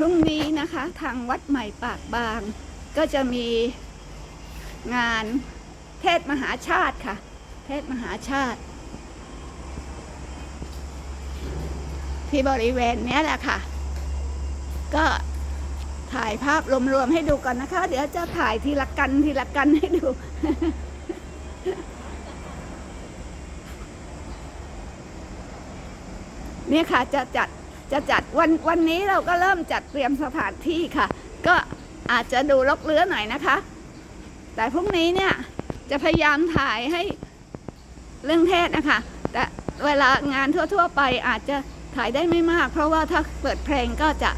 รุ่งนี้นะคะทางวัดใหม่ปากบาง ก็จะมีงานเทศมหาชาติค่ะ เทศมหาชาติ ที่บริเวณนี้แหละค่ะ ก็ถ่ายภาพรวมๆให้ดูก่อนนะคะ เดี๋ยวจะถ่ายทีละกันทีละกันให้ดูเนี่ยค่ะจะจัด จะจัดวันวันนี้เราก็เริ่มจัดเตรียมสถานที่ค่ะ ก็อาจจะดูลกเลื้อหน่อยนะคะ แต่พรุ่งนี้เนี่ยจะพยายามถ่ายให้เรื่องเทศนะคะ แต่เวลางานทั่ว ๆ ไปอาจจะถ่ายได้ไม่มาก เพราะว่าถ้าเปิดเพลงก็จะ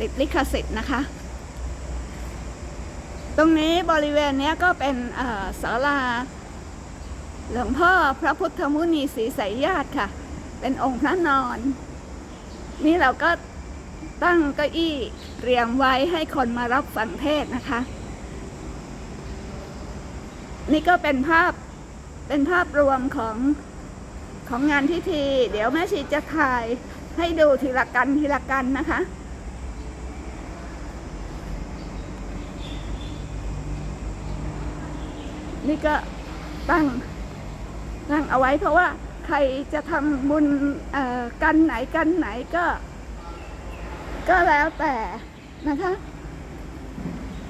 ติดลิขสิทธิ์นะคะ ตรงนี้บริเวณนี้ก็เป็นศาลาหลวงพ่อพระพุทธมุนีศรีสายญาติค่ะ เป็นองค์พระนอน นี่เราก็ตั้งเก้าอี้เตรียมไว้ให้คนมารับฟังเทศนะคะ นี่ก็เป็นภาพเป็นภาพรวมของของงานพิธี เดี๋ยวแม่ชีจะถ่ายให้ดูทีละกันทีละกันนะคะนี่ก็ตั้งตั้งเอาไว้เพราะว่า ครจะทำบุญกันไหนกันไหนก็ ก็แล้วแต่นะคะ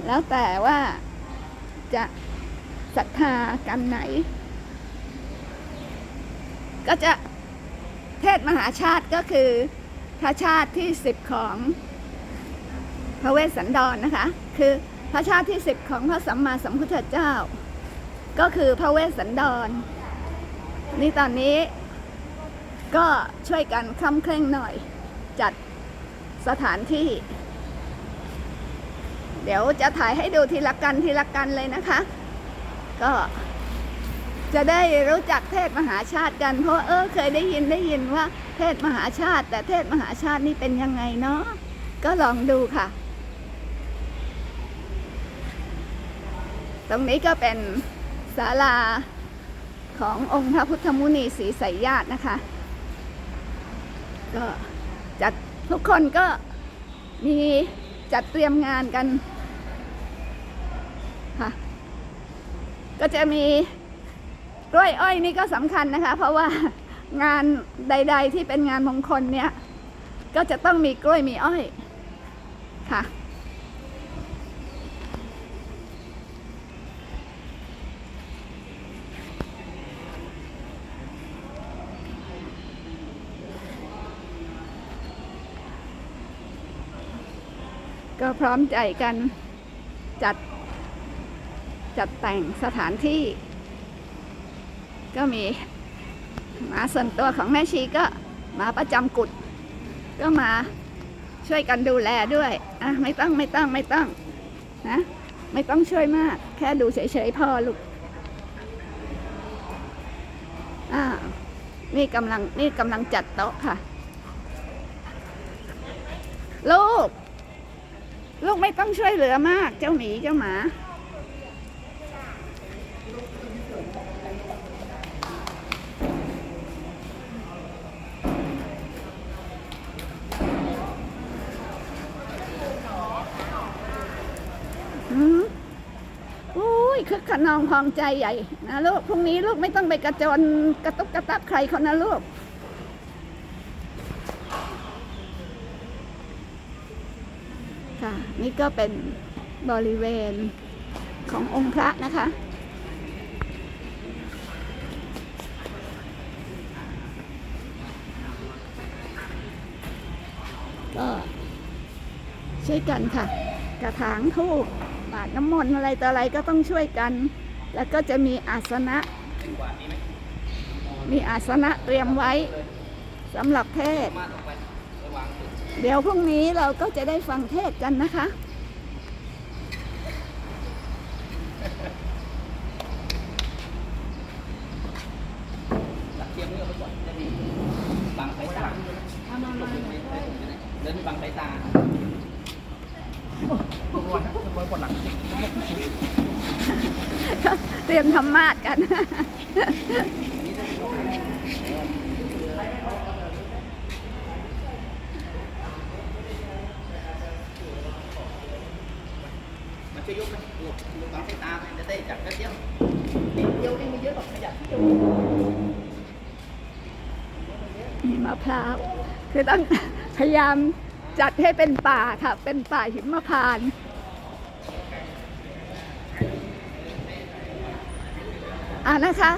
แล้วแต่ว่าจะศรัทธากันไหน ก็จะเทศมหาชาติก็คือพระชาติที่สิบของพระเวสสันดรนนะคะ คือพระชาติที่สิบของพระสัมมาสัมพุทธเจ้า ก็คือพระเวสสันดร นี่ตอนนี้ก็ช่วยกันคำเคร่งหน่อย จัดสถานที่ เดี๋ยวจะถ่ายให้ดูทีละกันทีละกันเลยนะคะ ก็จะได้รู้จักเทศมหาชาติกัน เพราะเออเคยได้ยินได้ยินว่า เทศมหาชาติ แต่เทศมหาชาตินี่เป็นยังไงเนาะก็ลองดูค่ะ ตรงนี้ก็เป็นศาลา ขององค์พระพุทธมุนีศรีสายญาตินะคะก็จัดทุกคนก็มีจัดเตรียมงานกันค่ะก็จะมีกล้วยอ้อยนี่ก็สำคัญนะคะ เพราะว่างานใด ๆ ที่เป็นงานมงคลเนี่ย ก็จะต้องมีกล้วยมีอ้อยค่ะ ก็พร้อมใจกันจัด จัดแต่งสถานที่ ก็มีมาส่วนตัวของแม่ชีก็มาประจำกุดก็มาช่วยกันดูแลด้วยอะไม่ต้องไม่ต้องไม่ต้องนะไม่ต้องช่วยมาก แค่ดูเฉยๆพอลูกอ่านี่กำลังนี่กำลังจัดโต๊ะค่ะ ลูก ลูกไม่ต้องช่วยเหลือมาก เจ้าหมีเจ้าหมา อืมอุ้ยคึกขนองพองใจใหญ่นะลูก พรุ่งนี้ลูกไม่ต้องไปกระจนกระตุกกระตับใครเขานะลูก ค่ะ นี่ก็เป็นบริเวณขององค์พระนะคะ ก็ช่วยกันค่ะ กระถางทูบบาดน้ำมนต์อะไรต่ออะไรก็ต้องช่วยกัน แล้วก็จะมีอาสนะ มีอาสนะเตรียมไว้สำหรับเทศ เดี๋ยวพรุ่งนี้เราก็จะได้ฟังเทศกันนะคะ หลักเทียมนี่เอาไปก่อนจะดีบังสายตาเดินบังสายตาเตรียมธรรมาสกัน จะยกไหมหลบหลบบังสายตาจะได้จับแป๊บเดียวนิดเดียวนี่ไม่เยอะหรอกขยับที่เดียวมีมะพร้าวคือต้องพยายามจัดให้เป็นป่าค่ะ เป็นป่าหิมะพานอ่านะคะ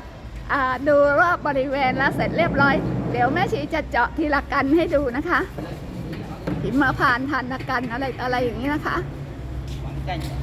อ่าดูรอบบริเวณแล้วเสร็จเรียบร้อย เดี๋ยวแม่ชีจะเจาะทีละกันให้ดูนะคะหิมะพานต์ทานกันอะไรอะไรอย่างนี้นะคะกล้